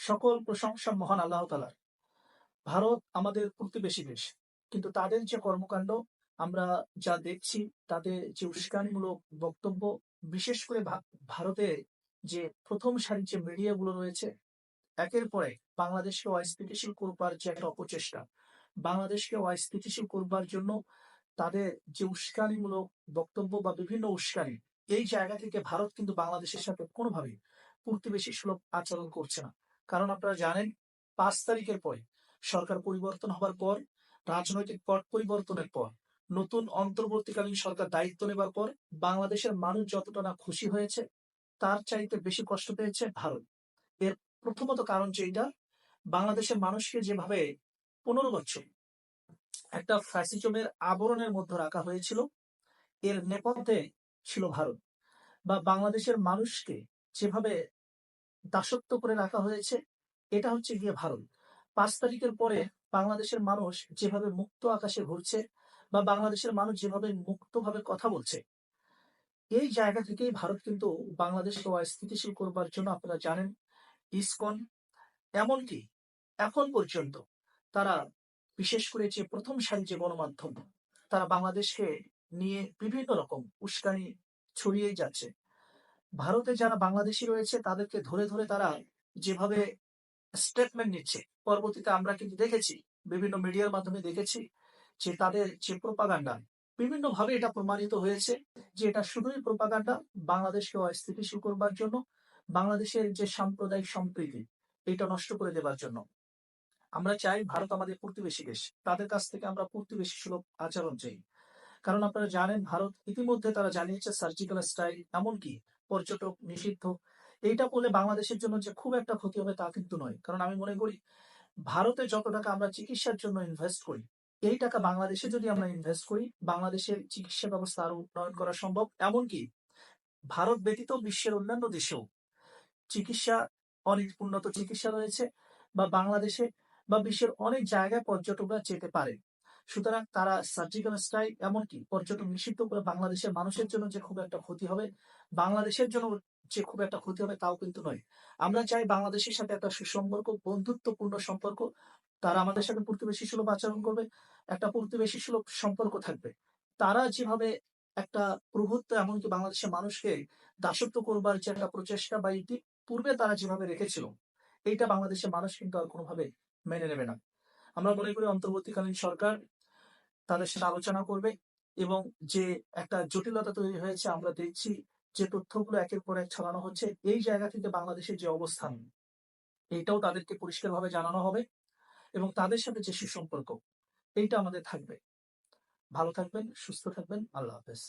সকল প্রশংসা মহান আল্লাহ তালার ভারত আমাদের প্রতিবেশী দেশ, কিন্তু তাদের যে কর্মকাণ্ড, আমরা যা দেখছি তাদের যে উস্কানিমূলক বক্তব্য, বিশেষ করে ভারতে যে প্রথম সারির যে মিডিয়াগুলো রয়েছে, একের পর বাংলাদেশকে অস্থিতিশীল করবার যে একটা অপচেষ্টা, বাংলাদেশকে অস্থিতিশীল করবার জন্য তাদের যে উস্কানিমূলক বক্তব্য বা বিভিন্ন উস্কানি, এই জায়গা থেকে ভারত কিন্তু বাংলাদেশের সাথে কোনোভাবেই প্রতিবেশী সুলভ আচরণ করছে না। কারণ আপনারা জানেন, পাঁচ তারিখের পরে সরকার পরিবর্তন হবার পর, রাজনৈতিক পট পরিবর্তনের পর, নতুন অন্তর্বর্তীকালীন সরকার দায়িত্ব নেবার পর বাংলাদেশের মানুষ যতটা না খুশি হয়েছে, তার চাইতে বেশি কষ্ট পেয়েছে ভারত। এর প্রথমত কারণ যেটা বাংলাদেশের মানুষকে যেভাবে পনেরো বছর একটা ফ্যাসিজমের আবরণের মধ্যে রাখা হয়েছিল, এর নেপথ্যে ছিল ভারত। বা বাংলাদেশের মানুষকে যেভাবে দাসত্ব করে রাখা হয়েছে, এটা হচ্ছে গিয়ে ভারত। পাঁচ তারিখের পরে বাংলাদেশের মানুষ যেভাবে মুক্ত আকাশে ঘুরছে বা বাংলাদেশের মানুষ যেভাবে মুক্তভাবে কথা বলছে, এই জায়গা থেকেই ভারত কিন্তু বাংলাদেশকে অস্থিতিশীল করবার জন্য আপনারা জানেন, ইসকন, এমনকি এখন পর্যন্ত তারা বিশেষ করে যে প্রথম সারি যে গণমাধ্যম, তারা বাংলাদেশকে নিয়ে বিভিন্ন রকম উস্কানি ছড়িয়েই যাচ্ছে। ভারতে যারা বাংলাদেশি রয়েছে, তাদেরকে ধরে ধরে তারা যেভাবে স্টেটমেন্ট নিচ্ছে, পরবর্তীতে আমরা কিন্তু দেখেছি, বিভিন্ন মিডিয়ার মাধ্যমে দেখেছি যে তাদের যে প্রোপাগান্ডা বিভিন্ন ভাবে এটা প্রমাণিত হয়েছে যে এটা শুধুই প্রোপাগান্ডা বাংলাদেশকে অস্থিতিশীল করবার জন্য, বাংলাদেশের যে সাম্প্রদায়িক সম্প্রীতি, এটা নষ্ট করে দেবার জন্য। আমরা চাই ভারত আমাদের প্রতিবেশী দেশ, তাদের কাছ থেকে আমরা প্রতিবেশী সুলভ আচরণ চাই। কারণ আপনারা জানেন, ভারত ইতিমধ্যে তারা জানিয়েছে সার্জিক্যাল স্ট্রাইক এমনকি পর্যটক নিষিদ্ধ, এইটা করলে বাংলাদেশের জন্য যে খুব একটা ক্ষতি হবে তা কিন্তু নয়। কারণ আমি মনে করি, ভারতে যত টাকা আমরা চিকিৎসার জন্য ইনভেস্ট করি, এই টাকা বাংলাদেশে যদি আমরা ইনভেস্ট করি, বাংলাদেশের চিকিৎসা ব্যবস্থা আরও উন্নয়ন করা সম্ভব। এমনকি ভারত ব্যতীত বিশ্বের অন্যান্য দেশেও চিকিৎসা অনেক উন্নত চিকিৎসা রয়েছে বা বাংলাদেশে বা বিশ্বের অনেক জায়গায় পর্যটকরা যেতে পারে। সুতরাং তারা সার্জিক্যাল স্ট্রাইক এমনকি পর্যটন নিষিদ্ধ করে বাংলাদেশের মানুষের জন্য যে খুব একটা ক্ষতি হবে, বাংলাদেশের জন্য যে খুব একটা ক্ষতি হবে তাও কিন্তু নয়। আমরা চাই বাংলাদেশের সাথে একটা সুসম্পর্ক, বন্ধুত্বপূর্ণ সম্পর্ক। তারা আমাদের সাথে প্রতিবেশী সুলভ আচরণ করবে, একটা প্রতিবেশী সুলভ সম্পর্ক থাকবে। তারা যেভাবে একটা প্রভুত্ব এমনকি বাংলাদেশের মানুষকে দাসত্ব করবার যে একটা প্রচেষ্টা বা ইতি পূর্বে তারা যেভাবে রেখেছিল, এইটা বাংলাদেশের মানুষ কিন্তু আর কোনোভাবে মেনে নেবে না। আমরা মনে করি অন্তর্বর্তীকালীন সরকার তাদের সাথে আলোচনা করবে এবং যে একটা জটিলতা তৈরি হয়েছে, আমরা দেখছি যে তথ্যগুলো একের পর এক ছড়ানো হচ্ছে। এই জায়গা থেকে বাংলাদেশের যে অবস্থান এইটাও তাদেরকে পরিষ্কারভাবে জানানো হবে এবং তাদের সাথে যে সুসম্পর্ক, এইটা আমাদের থাকবে। ভালো থাকবেন, সুস্থ থাকবেন। আল্লাহ হাফেজ।